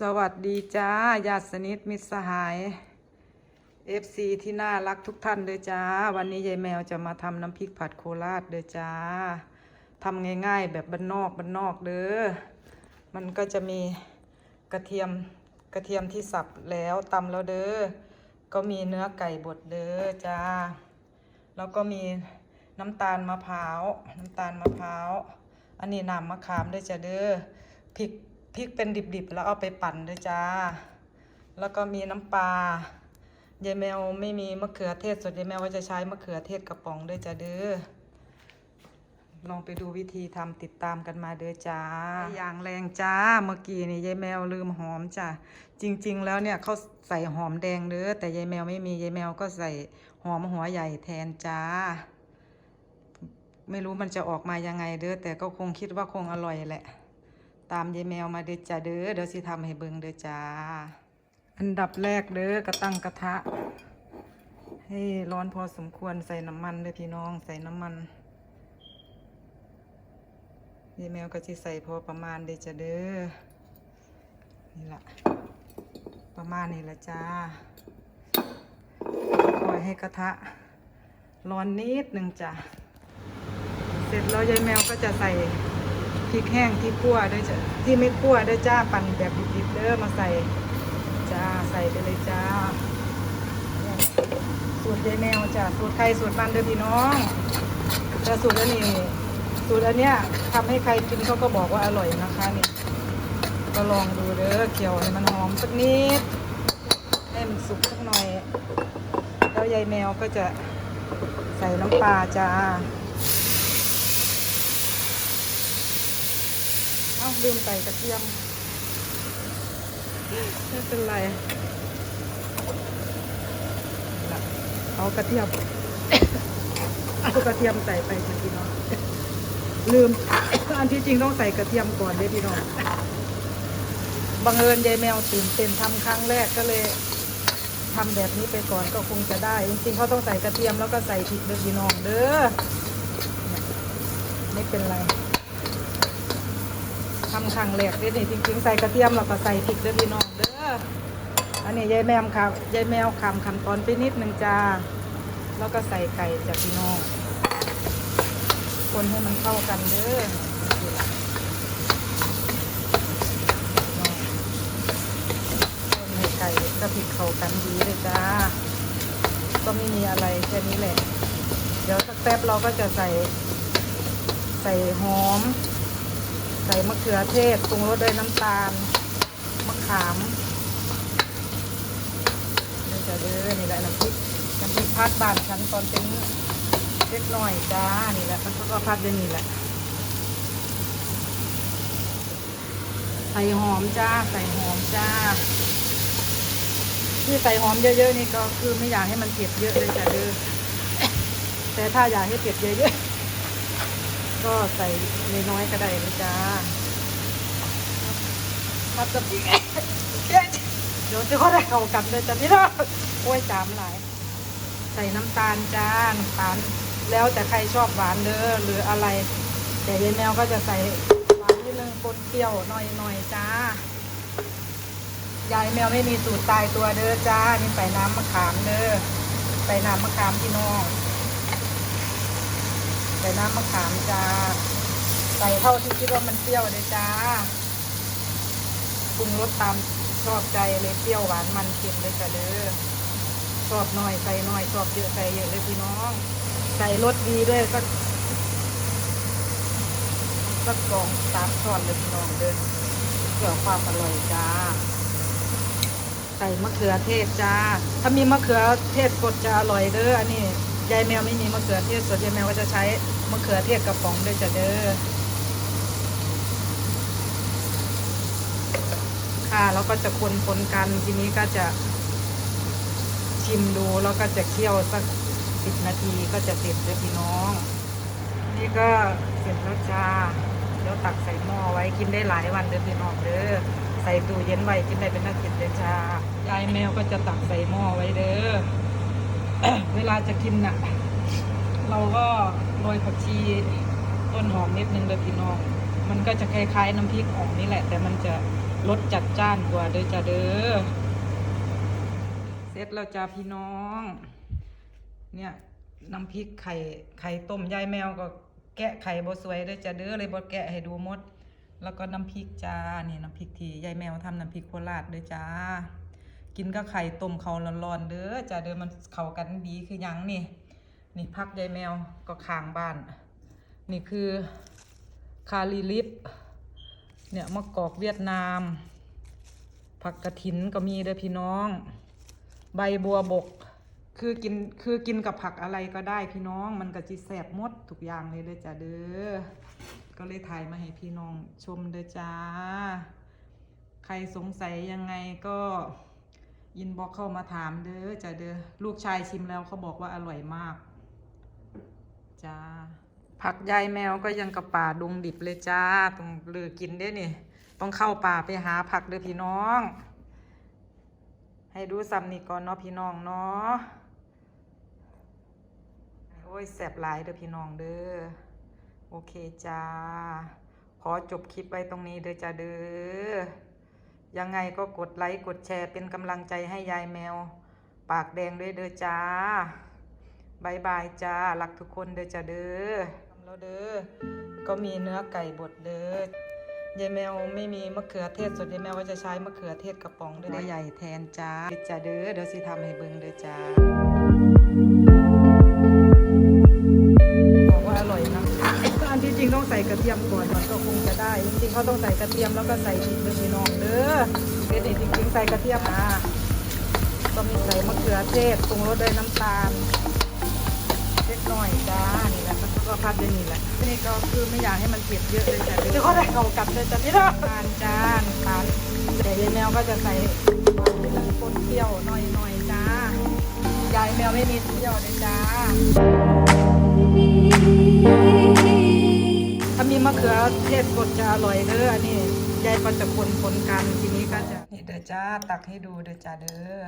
สวัสดีจ้าญาติสนิทมิตรสหาย FC ที่น่ารักทุกท่านเลยจ้า วันนี้ยายแมวจะมาทำน้ำพริกผัดโคราชเลยจ้าทำง่ายๆ แบบบ้านนอกบ้านนอกเด้อมันก็จะมีกระเทียมกระเทียมที่สับแล้วตำแล้วเด้อก็มีเนื้อไก่บดเด้อจ้า แล้วก็มีน้ำตาลมะพร้าวน้ำตาลมะพร้าวอันนี้น้ำมะขามด้วยจ้ะเด้อพริก พริกเป็นดิบๆ แล้วเอาไปปั่นด้วยจ้า แล้วก็มีน้ำปลายายแมวไม่มีมะเขือเทศสดยายแมวก็จะใช้มะเขือเทศกระป๋องด้วยจ้ะเด้อลองไปดูวิธีทำติดตามกันมาเด้อจ้า อย่างแรงจ้า เมื่อกี้นี่ยายแมวลืมหอมจ้ะจริง ๆ แล้วเนี่ยเขาใส่หอมแดงเด้อแต่ยายแมวไม่มียายแมวก็ใส่หอมหัวใหญ่แทนจ้า ไม่รู้มันจะออกมายังไงเด้อแต่ก็คงคิดว่าคงอร่อยแหละ ตามยายแมวมาเด้อจ้าเด้อเดี๋ยวสิทำให้เบิ่งเด้อจ้า อันดับแรกเด้อกระตั้งกระทะ ให้ร้อนพอสมควรใส่น้ำมันเด้อพี่น้องใส่น้ำมันยายแมวก็จะใส่พอประมาณเดจะเด้อนี่ละประมาณนี้ละจ้าปล่อยให้กระทะร้อนนิดหนึ่งจ้ะเสร็จแล้วยายแมวก็จะใส่ ริกแห้งที่คั่วด้จ้ะที่ไม่คั่วด้จ้าปั่นแบบดิบๆเด้อมาใส่จ้าใส่ไปเลยจ้า สูตรยายแมวจ้ะสูตรใครสูตรมันเด้อพี่น้องแต่สูตรอันนี้สูตรอันเนี้ยทำให้ใครกินเขาก็บอกว่าอร่อยนะคะนี่ก็ลองดูเด้อเคี่ยวให้มันหอมสักนิด ให้มันสุกสักหน่อย แล้วยายแมวก็จะใส่น้ำปลาจ้า อ้าลืมใส่กระเทียม ไม่เป็นไร เอากระเทียม เอากระเทียมใส่ไปพี่น้อง ลืม อันที่จริงต้องใส่กระเทียมก่อนเลยพี่น้อง บังเอิญยายแมวตื่นเต้นทำครั้งแรกก็เลยทำแบบนี้ไปก่อนก็คงจะได้ จริงๆเขาต้องใส่กระเทียมแล้วก็ใส่พริกเด้อพี่น้องเด้อไม่เป็นไร ทำครั้งแรกเลยนี่จริงๆใส่กระเทียมแล้วก็ใส่พริกเด้อพี่น้องเด้ออันนี้ยายแมวครับยายแมวคำคำตอนไปนิดนึงจ้าแล้วก็ใส่ไก่จ้ะพี่น้อง คนให้มันเข้ากันเด้อคนให้ไก่กับพริกเข้ากันดีเลยจ้า ก็ไม่มีอะไรแค่นี้แหละ เดี๋ยวสักแป๊บเราก็จะใส่ใส่หอม ใส่มะเขือเทศปรุงรสด้วยน้ำตาล มะขามเดี๋ยวจะเด้อนี่แหละน้ำพริกน้ำพริกพัดบานฉันตอนเป็นเล็กน้อยจ้า นี่แหละมันก็พัดด้วยนี่แหละ ใส่หอมจ้า ใส่หอมจ้า ที่ใส่หอมเยอะๆนี่ก็คือไม่อยากให้มันเผ็ดเยอะเลยจ้ะเด้อแต่ถ้าอยากให้เผ็ดเยอะๆ ก็ใส่น้อยๆก็ได้เลยจ้าพัดกับพริกเดี๋ยวจะก็ได้เข้ากันเลยจ้ะพี่น้องโอ้ยจามหลาย ใส่น้ำตาลจ้าน้ำตาลแล้วแต่ใครชอบหวานเด้อหรืออะไร แต่ยายแมวก็จะใส่หวานนิดนึงปนเปรี้ยวหน่อยหน่อยๆจ้ายายแมวไม่มีสูตรตายตัวเด้อจ้านี่ใส่น้ำมะขามเด้อใส่น้ำมะขามพี่น้องใส่น้ำมะขามจ้า ใส่เท่าที่คิดว่ามันเปรี้ยวเลยจ้าปรุงรสตามชอบใจเลยเปรี้ยวหวานมันเค็มเลยจ้ะเด้อชอบน้อยใส่น้อยชอบเยอะใส่เยอะเลยพี่น้อง ใส่รสดีด้วยสักสักสองสามช้อนเลยพี่น้องเด้อเพื่อความอร่อยจ้าใส่มะเขือเทศจ้า ถ้ามีมะเขือเทศสดจะอร่อยเด้ออันนี้ ยายแมวไม่มีมะเขือเทศสดยายแมวก็จะใช้มะเขือเทศกระป๋องด้วยจ้ะเด้อค่ะแล้วก็จะคนๆกันทีนี้ก็จะชิมดูแล้วก็จะเคี่ยวสักสิบนาทีก็จะเสร็จเลยพี่น้อง นี่ก็เสร็จแล้วจ้าเดี๋ยวตักใส่หม้อไว้กินได้หลายวันเด้อพี่น้องเด้อใส่ตู้เย็นไว้กินได้เป็นอาทิตย์เลยจ้ายายแมวก็จะตักใส่หม้อไว้เด้อ เวลาจะกินน่ะ เราก็โรยผักชีต้นหอมนิดนึงเด้อพี่น้อง มันก็จะคล้ายๆน้ำพริกอ่องนี่แหละ แต่มันจะรสจัดจ้านกว่าเด้อจ้าเด้อเสร็จแล้วจ้าพี่น้อง เนี่ยน้ำพริกไข่ไข่ต้มยายแมวก็แกะไข่บ่สวยเด้อจ้าเด้อเลยบ่แกะให้ดูหมด แล้วก็น้ำพริกจ้านี่น้ำพริกที่ยายแมวทำน้ำพริกโคราชเด้อจ้า กินกับไข่ต้มเขาร้อนๆเด้อจ้าเด้อมันเข้ากันดีคือยังนี่ นี่พักยายแมวก็ข้างบ้าน นี่คือคาลีลิปเนี่ยมะกอกเวียดนาม ผักกระถินก็มีเด้อพี่น้อง ใบบัวบก คือกินคือกินกับผักอะไรก็ได้พี่น้องมันก็จิแสบหมดทุกอย่างเลยเด้อจ้าเด้อก็เลยถ่ายมาให้พี่น้องชมเด้อจ้า ใครสงสัยยังไงก็ อินบ็อกเข้ามาถามเด้อจ้าเด้อลูกชายชิมแล้วเขาบอกว่าอร่อยมากจ้าผักยายแมวก็ยังกับป่าดงดิบเลยจ้าต้องเลือกินเด้นี่ต้องเข้าป่าไปหาผักเด้อพี่น้อง ให้ดูซ้ำนี่ก่อนเนาะพี่น้องเนาะโอ้ยแสบหลายเด้อพี่น้องเด้อโอเคจ้าขอจบคลิปไว้ตรงนี้เด้อจ้าเด้อ ยังไงก็กดไลค์กดแชร์เป็นกำลังใจให้ยายแมว ปากแดงด้วยเด้อจ้าบายบายจ้ารักทุกคนเด้อจ้าเด้อทำแล้วเด้อก็มีเนื้อไก่บดเด้อยายแมวไม่มีมะเขือเทศสดยายแมวว่าจะใช้มะเขือเทศกระป๋องด้วยหัวใหญ่แทนจ้าเด้อจ้าเด้อเดี๋ยวสิทำให้เบิ่งเด้อจ้า ส่กระเทียมก่อนมันก็คงจะได้ จริงๆเขาต้องใส่กระเทียมแล้วก็ใส่พริกเด้อพี่น้องเด้อเป็นจริงๆใส่กระเทียมอะก็มีใส่มะเขือเทศปรุงรสด้วยน้ำตาลเล็กน้อยจ้านี่แหละก็พัดด้วยนี่แหละทีนี้ก็คือไม่อยากให้มันเผ็ดเยอะเลยจ้ะเดี๋ยวเขาได้เข้ากันเลยจ้ะพี่น้องน้ำตาลจ้าน้ำตาลแต่ยายแมวก็จะใส่คนเปรี้ยวหน่อยๆจ้ายายแมวไม่มีเปรี้ยวเลยจ้าถ้า มะเขือเทศกดจะอร่อยเด้ออันนี้ยายก็จะคนคนกันทีนี้ก็จะนี่เด้อจ้าตักให้ดูเด้อจ้าเด้อ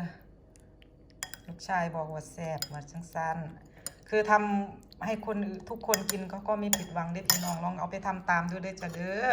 ลูกชายบอกว่าแซ่บว่าจังซันคือทำให้คนทุกคนกินเขาก็ไม่ผิดหวังเด้พี่น้องลองเอาไปทำตามดูเด้อจ้าเด้อ